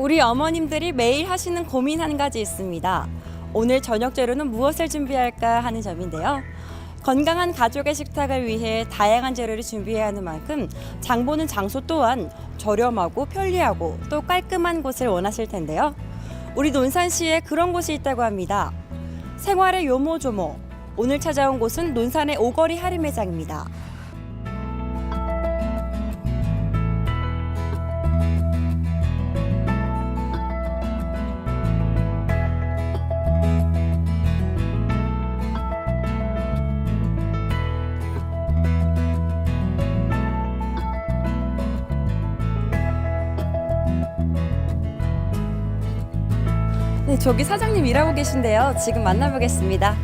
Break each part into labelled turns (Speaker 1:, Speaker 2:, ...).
Speaker 1: 우리 어머님들이 매일 하시는 고민 한 가지 있습니다. 오늘 저녁 재료는 무엇을 준비할까 하는 점인데요. 건강한 가족의 식탁을 위해 다양한 재료를 준비해야 하는 만큼 장 보는 장소 또한 저렴하고 편리하고 또 깔끔한 곳을 원하실 텐데요. 우리 논산시에 그런 곳이 있다고 합니다. 생활의 요모조모. 오늘 찾아온 곳은 논산의 오거리 할인 매장입니다. 저기 사장님 일하고 계신데요. 지금 만나보겠습니다.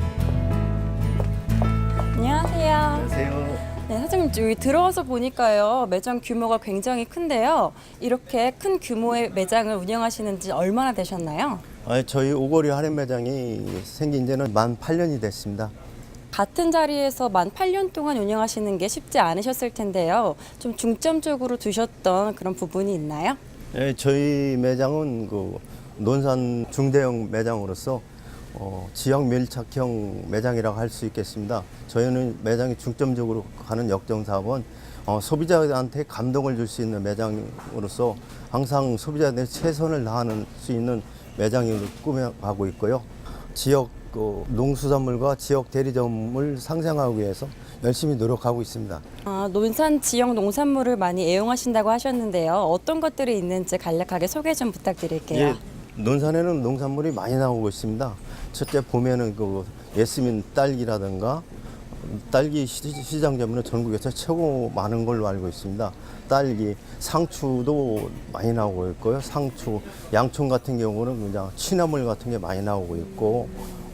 Speaker 1: 안녕하세요.
Speaker 2: 안녕하세요.
Speaker 1: 네, 사장님 여기 들어와서 보니까요 매장 규모가 굉장히 큰데요. 이렇게 큰 규모의 매장을 운영하시는 지 얼마나 되셨나요?
Speaker 2: 아, 저희 오거리 할인 매장이 생긴 지는 만 8년이 됐습니다.
Speaker 1: 같은 자리에서 만 8년 동안 운영하시는 게 쉽지 않으셨을 텐데요. 좀 중점적으로 두셨던 그런 부분이 있나요?
Speaker 2: 예, 저희 매장은 그 논산 중대형 매장으로서 어, 지역 밀착형 매장이라고 할 수 있겠습니다. 저희는 매장이 중점적으로 가는 역정 사업은 어, 소비자한테 감동을 줄 수 있는 매장으로서 항상 소비자들의 최선을 다하는 수 있는 매장으로 꾸며가고 있고요. 지역 그 농수산물과 지역 대리점을 상생하기 위해서 열심히 노력하고 있습니다.
Speaker 1: 아, 논산 지역 농산물을 많이 애용하신다고 하셨는데요. 어떤 것들이 있는지 간략하게 소개 좀 부탁드릴게요.
Speaker 2: 예, 논산에는 농산물이 많이 나오고 있습니다. 첫째 보면은 그 예스민 딸기라든가 딸기 시- 시장 점유는 전국에서 최고 많은 걸로 알고 있습니다. 딸기, 상추도 많이 나오고 있고요. 상추, 양촌 같은 경우는 그냥 취나물 같은 게 많이 나오고 있고,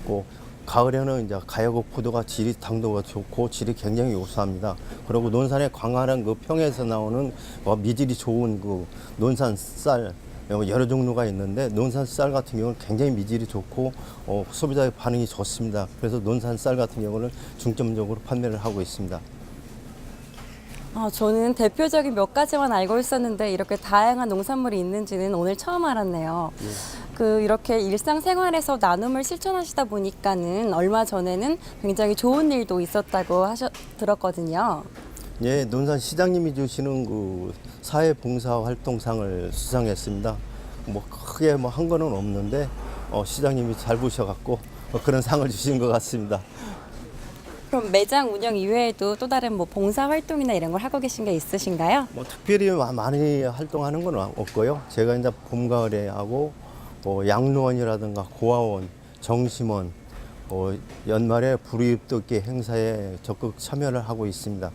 Speaker 2: 그 가을에는 이제 가야국 포도가 질이 당도가 좋고 질이 굉장히 우수합니다. 그리고 논산의 광활한 그 평에서 나오는 어, 미질이 좋은 그 논산 쌀 여러 종류가 있는데 논산 쌀 같은 경우는 굉장히 미질이 좋고 어, 소비자의 반응이 좋습니다. 그래서 논산 쌀 같은 경우는 중점적으로 판매를 하고 있습니다.
Speaker 1: 아, 저는 대표적인 몇 가지만 알고 있었는데 이렇게 다양한 농산물이 있는지는 오늘 처음 알았네요. 그 이렇게 일상생활에서 나눔을 실천하시다 보니까는 얼마 전에는 굉장히 좋은 일도 있었다고 하셨 들었거든요.
Speaker 2: 예, 논산 시장님이 주시는 그 사회봉사 활동상을 수상했습니다. 뭐 크게 뭐 한 거는 없는데 어, 시장님이 잘 보셔갖고 어, 그런 상을 주신 것 같습니다.
Speaker 1: 그럼 매장 운영 이외에도 또 다른 뭐 봉사 활동이나 이런 걸 하고 계신 게 있으신가요?
Speaker 2: 뭐 특별히 마- 많이 활동하는 건 없고요. 제가 이제 봄 가을에 하고 뭐 양로원이라든가 고아원, 정심원, 뭐 연말에 불이웃 돕기 행사에 적극 참여를 하고 있습니다.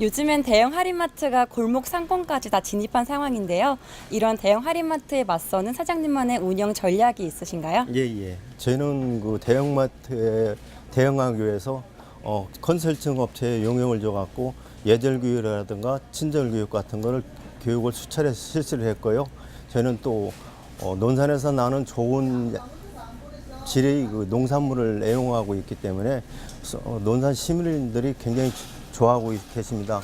Speaker 1: 요즘엔 대형 할인마트가 골목 상권까지 다 진입한 상황인데요. 이런 대형 할인마트에 맞서는 사장님만의 운영 전략이 있으신가요?
Speaker 2: 예, 예. 저희는 그 대형마트에 대응하기 위해서 어, 컨설팅 업체에 용역을 줘갖고 예절 교육이라든가 친절 교육 같은 거를 교육을 수차례 실시를 했고요. 저희는 또 어, 논산에서 나는 좋은 질의 그 농산물을 애용하고 있기 때문에 어, 논산 시민들이 굉장히 좋아하고 계십니다.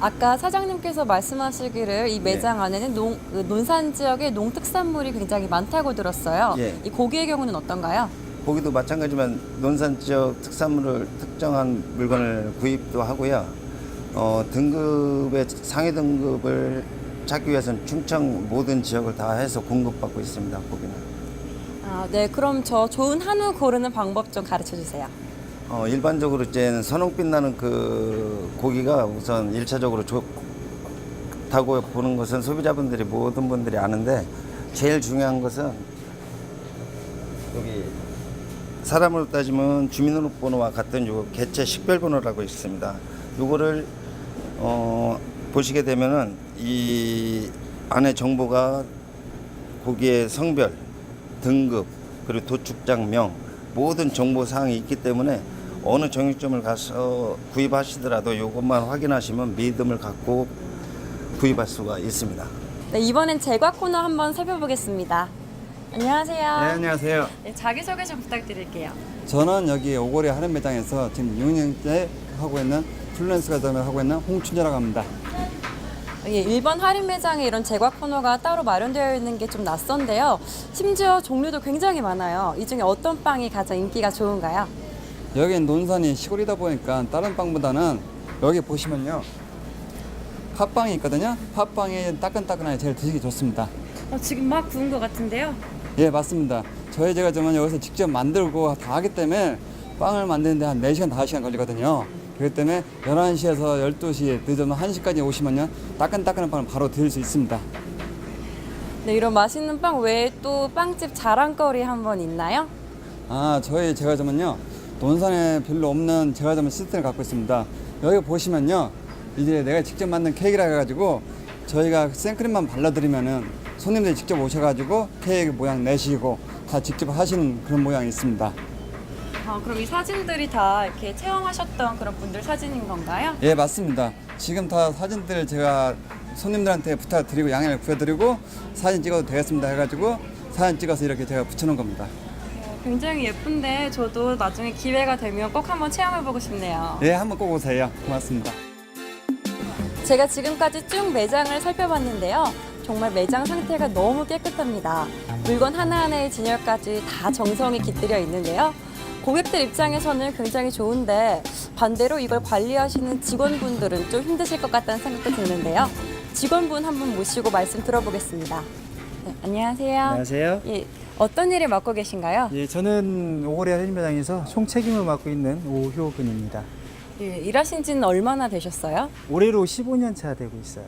Speaker 1: 아까 사장님께서 말씀하시기를 이 매장 안에는 농, 그 논산 지역의 농특산물이 굉장히 많다고 들었어요.
Speaker 3: 예.
Speaker 1: 이 고기의 경우는 어떤가요?
Speaker 3: 고기도 마찬가지지만 논산 지역 특산물을 특정한 물건을 구입도 하고요. 어, 등급의 상위 등급을 찾기 위해서는 충청 모든 지역을 다 해서 공급받고 있습니다. 고기는.
Speaker 1: 아, 네. 그럼 저 좋은 한우 고르는 방법 좀 가르쳐 주세요.
Speaker 3: 어, 일반적으로 이제는 선홍빛 나는 그 고기가 우선 일차적으로 좋다고 보는 것은 소비자분들이 모든 분들이 아는데 제일 중요한 것은 여기 사람으로 따지면 주민등록번호와 같은 요 개체 식별번호라고 있습니다. 요거를 어, 보시게 되면은 이 안에 정보가 고기의 성별, 등급, 그리고 도축장명 모든 정보 사항이 있기 때문에 어느 정육점을 가서 구입하시더라도 이것만 확인하시면 믿음을 갖고 구입할 수가 있습니다.
Speaker 1: 네, 이번엔 제과 코너 한번 살펴보겠습니다. 안녕하세요.
Speaker 4: 네, 안녕하세요.
Speaker 1: 네, 자기소개 좀 부탁드릴게요.
Speaker 4: 저는 여기 오고리 할인 매장에서 지금 6년째 하고 있는 플랜스 가담을 하고 있는 홍춘재라고 합니다.
Speaker 1: 예, 일반 할인 매장에 이런 제과 코너가 따로 마련되어 있는 게 좀 낯선데요. 심지어 종류도 굉장히 많아요. 이 중에 어떤 빵이 가장 인기가 좋은가요?
Speaker 4: 여긴 논산이 시골이다 보니까 다른 빵보다는 여기 보시면요. 팥빵이 있거든요. 팥빵이 따끈따끈하게 제일 드시기 좋습니다.
Speaker 1: 어, 지금 막 구운 것 같은데요.
Speaker 4: 예, 맞습니다. 저희 제가 좀 여기서 직접 만들고 다 하기 때문에 빵을 만드는데 한 4시간, 5시간 걸리거든요. 그렇기 때문에 11시에서 12시, 늦어도 1시까지 오시면요. 따끈따끈한 빵을 바로 드실 수 있습니다.
Speaker 1: 네, 이런 맛있는 빵 외에 또 빵집 자랑거리 한번 있나요?
Speaker 4: 아, 저희 제과점은요. 논산에 별로 없는 제과점 시스템을 갖고 있습니다. 여기 보시면요. 이제 내가 직접 만든 케이크라 해가지고 저희가 생크림만 발라드리면은 손님들이 직접 오셔가지고 케이크 모양 내시고 다 직접 하시는 그런 모양이 있습니다.
Speaker 1: 아, 그럼 이 사진들이 다 이렇게 체험하셨던 그런 분들 사진인 건가요?
Speaker 4: 예, 맞습니다. 지금 다 사진들 제가 손님들한테 부탁드리고 양해를 구해드리고 사진 찍어도 되겠습니다 해가지고 사진 찍어서 이렇게 제가 붙여놓은 겁니다.
Speaker 1: 굉장히 예쁜데 저도 나중에 기회가 되면 꼭 한번 체험해보고 싶네요.
Speaker 4: 예, 한번 꼭 오세요. 고맙습니다.
Speaker 1: 제가 지금까지 쭉 매장을 살펴봤는데요. 정말 매장 상태가 너무 깨끗합니다. 물건 하나하나의 진열까지 다 정성이 깃들여 있는데요. 고객들 입장에서는 굉장히 좋은데 반대로 이걸 관리하시는 직원분들은 좀 힘드실 것 같다는 생각도 드는데요. 직원분 한 분 모시고 말씀 들어보겠습니다. 네, 안녕하세요.
Speaker 5: 안녕하세요.
Speaker 1: 예, 어떤 일을 맡고 계신가요?
Speaker 5: 예, 저는 오거리 할인 매장에서 총 책임을 맡고 있는 오효근입니다.
Speaker 1: 예, 일하신 지는 얼마나 되셨어요?
Speaker 5: 올해로 15년 차 되고 있어요.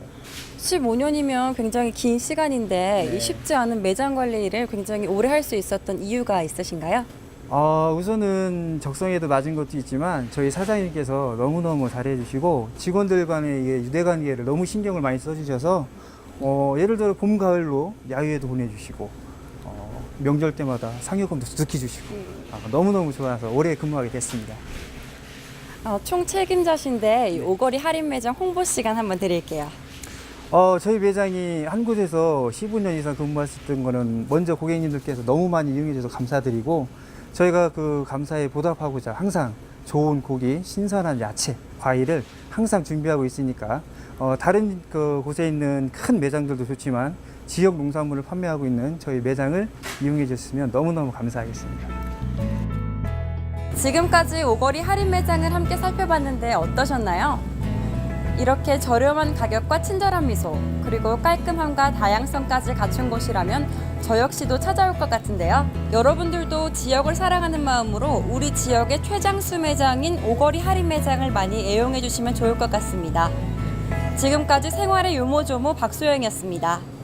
Speaker 1: 15년이면 굉장히 긴 시간인데
Speaker 5: 네.
Speaker 1: 이 쉽지 않은 매장 관리 일을 굉장히 오래 할 수 있었던 이유가 있으신가요?
Speaker 5: 어, 우선은 적성에도 낮은 것도 있지만 저희 사장님께서 너무너무 잘해주시고 직원들 간의 유대관계를 너무 신경을 많이 써주셔서 어, 예를 들어 봄, 가을로 야유회도 보내주시고 어, 명절 때마다 상여금도 두둑히 주시고 아, 너무너무 좋아서 오래 근무하게 됐습니다.
Speaker 1: 어, 총 책임자신데 이 오거리 할인 매장 홍보 시간 한번 드릴게요.
Speaker 5: 어, 저희 매장이 한 곳에서 15년 이상 근무하셨던 거는 먼저 고객님들께서 너무 많이 이용해 주셔서 감사드리고 저희가 그 감사에 보답하고자 항상 좋은 고기, 신선한 야채, 과일을 항상 준비하고 있으니까 어, 다른 그 곳에 있는 큰 매장들도 좋지만 지역 농산물을 판매하고 있는 저희 매장을 이용해 주셨으면 너무너무 감사하겠습니다.
Speaker 1: 지금까지 오거리 할인 매장을 함께 살펴봤는데 어떠셨나요? 이렇게 저렴한 가격과 친절한 미소, 그리고 깔끔함과 다양성까지 갖춘 곳이라면 저 역시도 찾아올 것 같은데요. 여러분들도 지역을 사랑하는 마음으로 우리 지역의 최장수 매장인 오거리 할인 매장을 많이 애용해 주시면 좋을 것 같습니다. 지금까지 생활의 요모조모 박소영이었습니다.